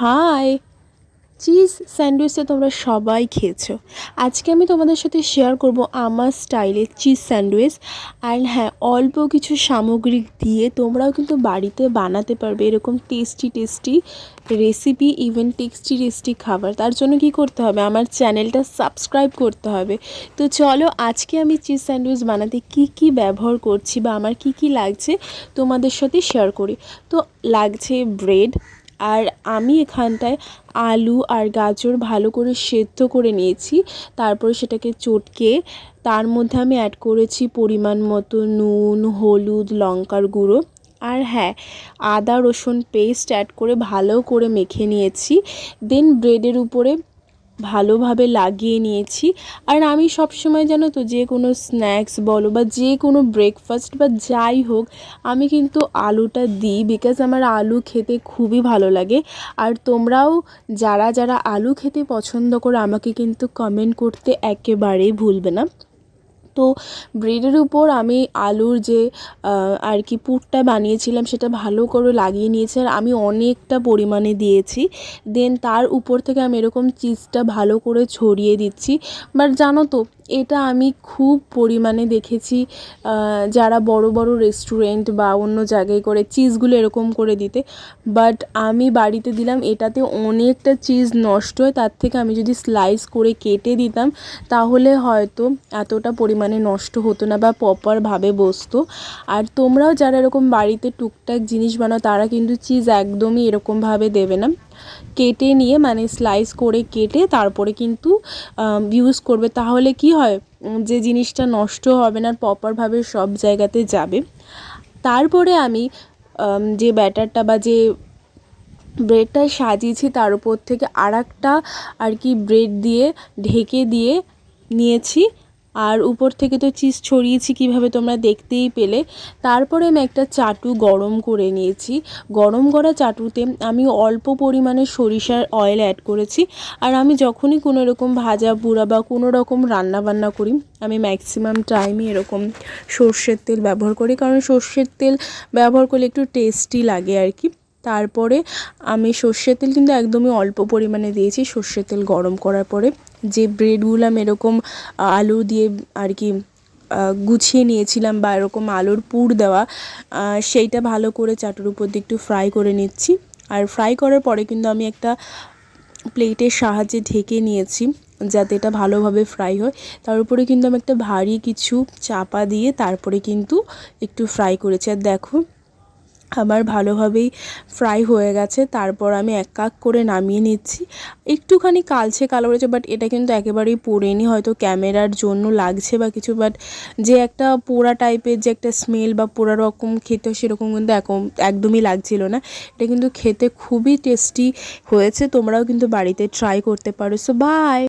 High. Cheese স্যান্ডউইচটা তোমরা সবাই খেয়েছো। আজকে আমি তোমাদের সাথে শেয়ার করব আমার স্টাইলে চিজ স্যান্ডউইচ। অ্যান্ড হ্যাঁ অল্প কিছু সামগ্রিক দিয়ে তোমরাও কিন্তু বাড়িতে বানাতে পারবে এরকম tasty tasty recipe even tasty tasty খাবার। তার জন্য কি করতে হবে? আমার চ্যানেলটা সাবস্ক্রাইব করতে হবে। তো চলো আজকে আমি চিজ স্যান্ডউইচ বানাতে কি কি ব্যবহার করছি বা আমার কি কি লাগছে তোমাদের সাথে শেয়ার করি। তো লাগছে ব্রেড আর আমি এখানটায় আলু আর গাজর ভালো করে সেদ্ধ করে নিয়েছি। তারপরে সেটাকে চটকে তার মধ্যে আমি অ্যাড করেছি পরিমাণ মতো নুন, হলুদ, লঙ্কার গুঁড়ো। আর হ্যাঁ আদা, রসুন পেস্ট অ্যাড করে ভালো করে মেখে নিয়েছি। দেন ব্রেডের উপরে ভালোভাবে লাগিয়ে নিয়েছি। আর আমি সবসময় জানো তো যে কোনো স্ন্যাক্স বলো বা যে কোনো ব্রেকফাস্ট বা যাই হোক, আমি কিন্তু আলুটা দিই বিকজ আমার আলু খেতে খুবই ভালো লাগে। আর তোমরাও যারা যারা আলু খেতে পছন্দ করো, আমাকে কিন্তু কমেন্ট করতে একেবারেই ভুলবে না। তো ব্রেডের উপর আমি আলুর যে আর কি পুরটা বানিয়েছিলাম সেটা ভালো করে লাগিয়ে নিয়েছি আর আমি অনেকটা পরিমাণে দিয়েছি। দেন তার উপর থেকে আমি এরকম চিজটা ভালো করে ছড়িয়ে দিচ্ছি। বাট জানো তো এটা আমি খুব পরিমাণে দেখেছি যারা বড় বড় রেস্টুরেন্ট বা অন্য জায়গায় করে চিজগুলো এরকম করে দিতে। বাট আমি বাড়িতে দিলাম, এটাতে অনেকটা চিজ নষ্ট হয়, তার থেকে আমি যদি স্লাইস করে কেটে দিতাম, তাহলে হয়তো এতটা পরিমাণে নষ্ট হতো না বা প্রপারভাবে বসতো। আর তোমরাও যারা এরকম বাড়িতে টুকটাক জিনিস বানাও, তারা কিন্তু চিজ একদমই এরকমভাবে দেবে না। কেটে নিয়ে মানে স্লাইস করে কেটে তারপরে কিন্তু ইউজ করবে। তাহলে কি হয়? যে জিনিসটা নষ্ট হবে না প্রপারভাবে সব জায়গাতে যাবে। তারপরে আমি যে ব্যাটারটা বা যে ব্রেডটা সাজিয়েছি, তার উপর থেকে আর আর কি ব্রেড দিয়ে ঢেকে দিয়ে নিয়েছি। আর উপর থেকে তো চিজ ছড়িয়েছি কীভাবে তোমরা দেখতেই পেলে। তারপরে আমি একটা চাটু গরম করে নিয়েছি। গরম করা চাটুতে আমি অল্প পরিমাণে সরিষার অয়েল অ্যাড করেছি। আর আমি যখনই কোনো এরকম ভাজা, বুড়া বা কোনো রকম রান্না বান্না করি, আমি ম্যাক্সিমাম টাইমই এরকম সর্ষের তেল ব্যবহার করি। কারণ সর্ষের তেল ব্যবহার করলে একটু টেস্টি লাগে আর কি। তারপরে আমি সর্ষের তেল কিন্তু একদমই অল্প পরিমাণে দিয়েছি, সর্ষের তেল গরম করার পরে। যে ব্রেডগুলো আমি এরকম আলু দিয়ে আর কি গুছিয়ে নিয়েছিলাম বা এরকম আলুর পুর দেওয়া সেইটা ভালো করে চাটুর উপর দিয়ে একটু ফ্রাই করে নিচ্ছি। আর ফ্রাই করার পরে কিন্তু আমি একটা প্লেটের সাহায্যে ঢেকে নিয়েছি, যাতে এটা ভালোভাবে ফ্রাই হয়। তার উপরে কিন্তু আমি একটা ভারী কিছু চাপা দিয়ে তারপরে কিন্তু একটু ফ্রাই করেছি। আর দেখো আমার ভালোভাবেই ফ্রাই হয়ে গেছে, তারপর আমি এক কাক করে নামিয়ে নিচ্ছি। একটুখানি কালছে কালো রয়েছে বাট এটা কিন্তু একেবারেই পোড়েনি, হয়তো ক্যামেরার জন্য লাগছে বা কিছু বাট যে একটা পোড়া টাইপের যে একটা স্মেল বা পোড়া রকম খেতে সেরকম কিন্তু একদমই লাগছিল না। এটা কিন্তু খেতে খুবই টেস্টি হয়েছে, তোমরাও কিন্তু বাড়িতে ট্রাই করতে পারো। So by